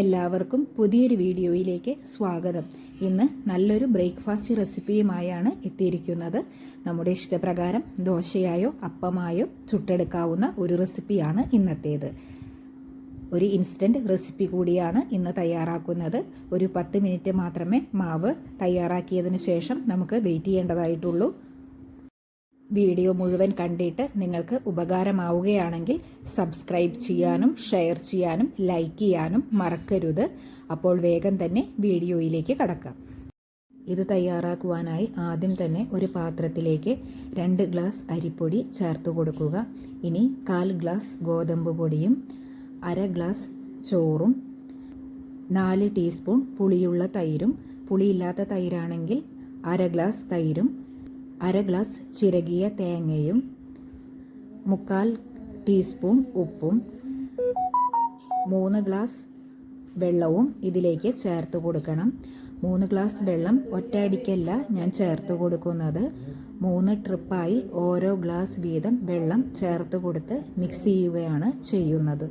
എല്ലാവർക്കും പുതിയൊരു വീഡിയോയിലേക്ക് സ്വാഗതം. ഇന്ന് നല്ലൊരു ബ്രേക്ക്ഫാസ്റ്റ് റെസിപ്പിയുമായാണ് എത്തിയിരിക്കുന്നത്. നമ്മുടെ ഇഷ്ടപ്രകാരം ദോശയായോ അപ്പമായോ ചുട്ടെടുക്കാവുന്ന ഒരു റെസിപ്പിയാണ് ഇന്നത്തേത്. ഒരു ഇൻസ്റ്റന്റ് റെസിപ്പി കൂടിയാണ് ഇന്ന് തയ്യാറാക്കുന്നത്. ഒരു പത്ത് മിനിറ്റ് മാത്രമേ മാവ് തയ്യാറാക്കിയതിന് ശേഷം നമുക്ക് വെയിറ്റ് ചെയ്യേണ്ടതായിട്ടുള്ളൂ. വീഡിയോ മുഴുവൻ കണ്ടിട്ട് നിങ്ങൾക്ക് ഉപകാരമാവുകയാണെങ്കിൽ സബ്സ്ക്രൈബ് ചെയ്യാനും ഷെയർ ചെയ്യാനും ലൈക്ക് ചെയ്യാനും മറക്കരുത്. അപ്പോൾ വേഗം തന്നെ വീഡിയോയിലേക്ക് കടക്കാം. ഇത് തയ്യാറാക്കുവാനായി ആദ്യം തന്നെ ഒരു പാത്രത്തിലേക്ക് രണ്ട് ഗ്ലാസ് അരിപ്പൊടി ചേർത്ത് കൊടുക്കുക. ഇനി കാൽ ഗ്ലാസ് ഗോതമ്പ് പൊടിയും അര ഗ്ലാസ് ചോറും നാല് ടീസ്പൂൺ പുളിയുള്ള തൈരും. പുളിയില്ലാത്ത തൈരാണെങ്കിൽ അര ഗ്ലാസ് തൈരും അര ഗ്ലാസ് ചിരകിയ തേങ്ങയും മുക്കാൽ ടീസ്പൂൺ ഉപ്പും മൂന്ന് ഗ്ലാസ് വെള്ളവും ഇതിലേക്ക് ചേർത്ത് കൊടുക്കണം. മൂന്ന് ഗ്ലാസ് വെള്ളം ഒറ്റയടിക്കല്ല ഞാൻ ചേർത്ത് കൊടുക്കുന്നത്. മൂന്ന് ട്രിപ്പായി ഓരോ ഗ്ലാസ് വീതം വെള്ളം ചേർത്ത് കൊടുത്ത് മിക്സ് ചെയ്യുകയാണ് ചെയ്യുന്നത്.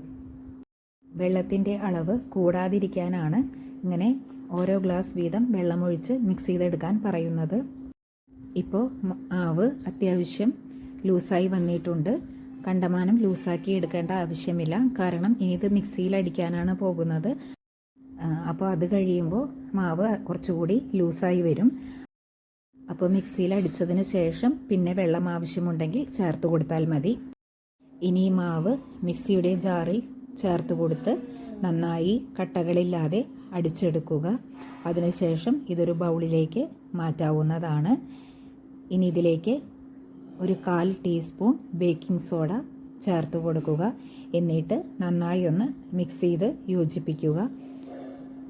വെള്ളത്തിന്റെ അളവ് കൂടാതിരിക്കാനാണ് ഇങ്ങനെ ഓരോ ഗ്ലാസ് വീതം വെള്ളമൊഴിച്ച് മിക്സ് ചെയ്തെടുക്കാൻ പറയുന്നത്. ഇപ്പോൾ മാവ് അത്യാവശ്യം ലൂസായി വന്നിട്ടുണ്ട്. കണ്ടമാനം ലൂസാക്കി എടുക്കേണ്ട ആവശ്യമില്ല. കാരണം ഇനി ഇത് മിക്സിയിൽ അടിക്കാനാണ് പോകുന്നത് അപ്പോൾ അത് കഴിയുമ്പോൾ മാവ് കുറച്ചുകൂടി ലൂസായി വരും. അപ്പോൾ മിക്സിയിൽ അടിച്ചതിന് ശേഷം പിന്നെ വെള്ളം ആവശ്യമുണ്ടെങ്കിൽ ചേർത്ത് കൊടുത്താൽ മതി. ഇനി മാവ് മിക്സിയുടെ ജാറിൽ ചേർത്ത് കൊടുത്ത് നന്നായി കട്ടകളില്ലാതെ അടിച്ചെടുക്കുക. അതിനുശേഷം ഇതൊരു ബൗളിലേക്ക് മാറ്റാവുന്നതാണ്. ഇനി ഇതിലേക്ക് ഒരു കാൽ ടീസ്പൂൺ ബേക്കിംഗ് സോഡ ചേർത്ത് കൊടുക്കുക. എന്നിട്ട് നന്നായി ഒന്ന് മിക്സ് ചെയ്ത് യോജിപ്പിക്കുക.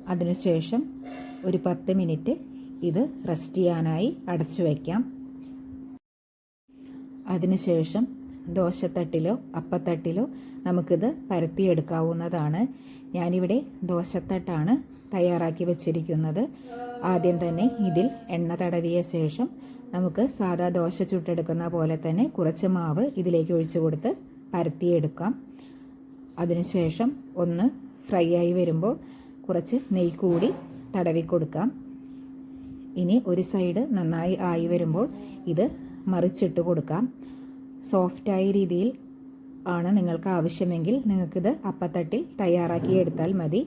അതിനുശേഷം ഒരു പത്ത് മിനിറ്റ് ഇത് റെസ്റ്റ് ചെയ്യാനായി അടച്ചു വയ്ക്കാം. അതിനുശേഷം ദോശത്തട്ടിലോ അപ്പത്തട്ടിലോ നമുക്കിത് പരത്തിയെടുക്കാവുന്നതാണ്. ഞാനിവിടെ ദോശത്തട്ടാണ് തയ്യാറാക്കി വെച്ചിരിക്കുന്നത്. ആദ്യം തന്നെ ഇതിൽ എണ്ണ തടവിയ ശേഷം നമുക്ക് സാധാ ദോശ ചുട്ടെടുക്കുന്ന പോലെ തന്നെ കുറച്ച് മാവ് ഇതിലേക്ക് ഒഴിച്ചു കൊടുത്ത് പരത്തിയെടുക്കാം. അതിനുശേഷം ഒന്ന് ഫ്രൈ ആയി വരുമ്പോൾ കുറച്ച് നെയ് കൂടി തടവി കൊടുക്കാം. ഇനി ഒരു സൈഡ് നന്നായി ആയി വരുമ്പോൾ ഇത് മറിച്ചിട്ട് കൊടുക്കാം. സോഫ്റ്റായ രീതിയിൽ ആണ് നിങ്ങൾക്ക് ആവശ്യമെങ്കിൽ നിങ്ങൾക്കിത് അപ്പത്തട്ടിൽ തയ്യാറാക്കി എടുത്താൽ മതി.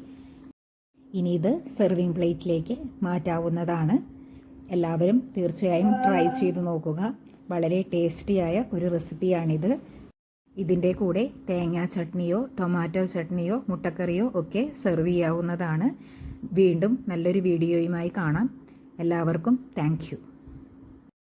ഇനി ഇത് സെർവിങ് പ്ലേറ്റിലേക്ക് മാറ്റാവുന്നതാണ്. എല്ലാവരും തീർച്ചയായും ട്രൈ ചെയ്ത് നോക്കുക. വളരെ ടേസ്റ്റിയായ ഒരു റെസിപ്പിയാണിത് ഇതിന്റെ കൂടെ തേങ്ങാ ചട്നിയോ ടൊമാറ്റോ ചട്നിയോ മുട്ടക്കറിയോ ഒക്കെ സെർവ് ചെയ്യാവുന്നതാണ്. വീണ്ടും നല്ലൊരു വീഡിയോയുമായി കാണാം. എല്ലാവർക്കും താങ്ക്